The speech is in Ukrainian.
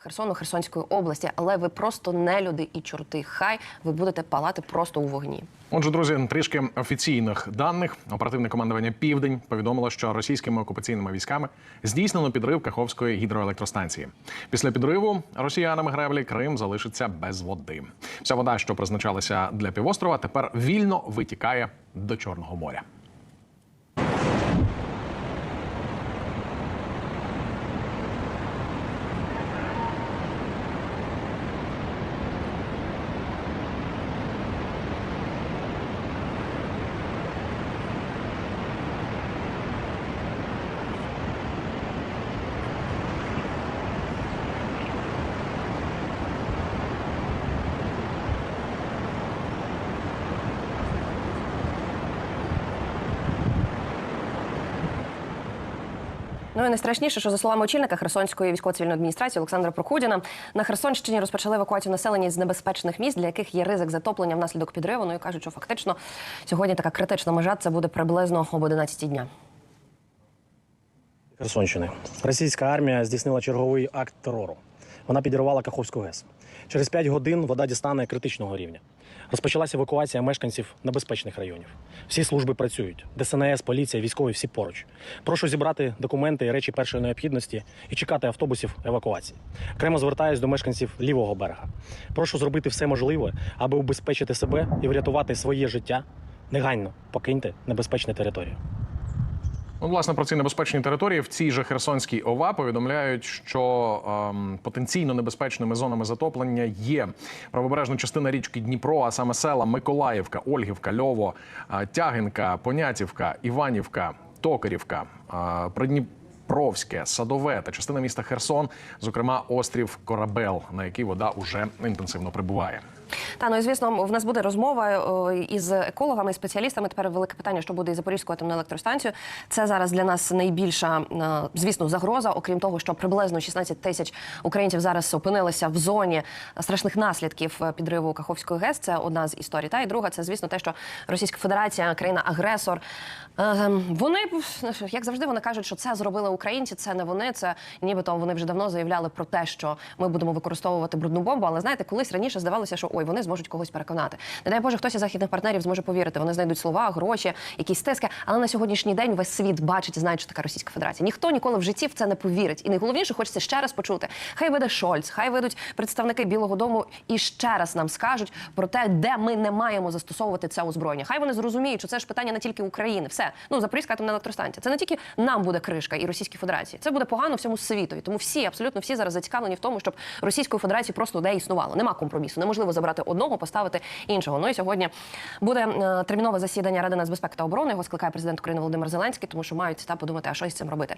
Херсону Херсонської області, але ви просто не люди і чорти. Хай ви будете палати просто у вогні. Отже, друзі, трішки офіційних даних. Оперативне командування Південь повідомило, що російськими окупаційними військами здійснено підрив Каховської гідроелектростанції. Після підриву росіянами греблі Крим залишиться без води. Вся вода, що призначалася для півострова, тепер вільно витікає до Чорного моря. Ну і найстрашніше, що за словами очільника Херсонської військово-цивільної адміністрації Олександра Прокудіна на Херсонщині розпочали евакуацію населення з небезпечних місць, для яких є ризик затоплення внаслідок підриву. Ну і кажуть, що фактично сьогодні така критична межа це буде приблизно об 11 дня. Херсонщини. Російська армія здійснила черговий акт терору. Вона підірвала Каховську ГЕС. Через 5 годин вода дістане критичного рівня. Розпочалася евакуація мешканців небезпечних районів. Всі служби працюють: ДСНС, поліція, військові всі поруч. Прошу зібрати документи і речі першої необхідності і чекати автобусів евакуації. Окремо звертаюсь до мешканців лівого берега. Прошу зробити все можливе, аби убезпечити себе і врятувати своє життя. Негайно покиньте небезпечну територію. Ну, власне, про ці небезпечні території в цій же Херсонській ОВА повідомляють, що ем, потенційно небезпечними зонами затоплення є правобережна частина річки Дніпро, а саме села Миколаївка, Ольгівка, Льово, е, Тягинка, Понятівка, Іванівка, Токарівка, е, Придніпровське, Садове та частина міста Херсон, зокрема острів Корабел, на який вода уже інтенсивно прибуває. Та ну звісно, в нас буде розмова із екологами, спеціалістами. Тепер велике питання, що буде із Запорізькою атомною електростанцією. Це зараз для нас найбільша, е, звісно, загроза. Окрім того, що приблизно 16 тисяч українців зараз опинилися в зоні страшних наслідків е, підриву Каховської ГЕС. Це одна з історій. Та і друга, це звісно те, що Російська Федерація, країна-агресор. е, Вони як завжди вони кажуть, що це зробили українці. Це не вони. Це нібито вони вже давно заявляли про те, що ми будемо використовувати брудну бомбу. Але знаєте, колись раніше здавалося, що ой, вони зможуть когось переконати. Не дай Боже, хтось із західних партнерів зможе повірити. Вони знайдуть слова, гроші, якісь стиски. Але на сьогоднішній день весь світ бачить і знає, що така Російська Федерація. Ніхто ніколи в житті в це не повірить. І найголовніше хочеться ще раз почути. Хай веде Шольц, хай ведуть представники Білого Дому і ще раз нам скажуть про те, де ми не маємо застосовувати це озброєння. Хай вони зрозуміють, що це ж питання не тільки України. Все ну Запорізька атомна електростанція. Це не тільки нам буде кришка і Російській Федерації. Це буде погано всьому світові. Тому всі, абсолютно всі зараз зацікавлені в тому, щоб Російської Федерації просто не існувало. Нема компромісу. Неможливо забрати одного, поставити іншого. Ну і сьогодні буде е, термінове засідання Ради нацбезпеки та оборони. Його скликає президент України Володимир Зеленський, тому що мають та подумати, а що із цим робити.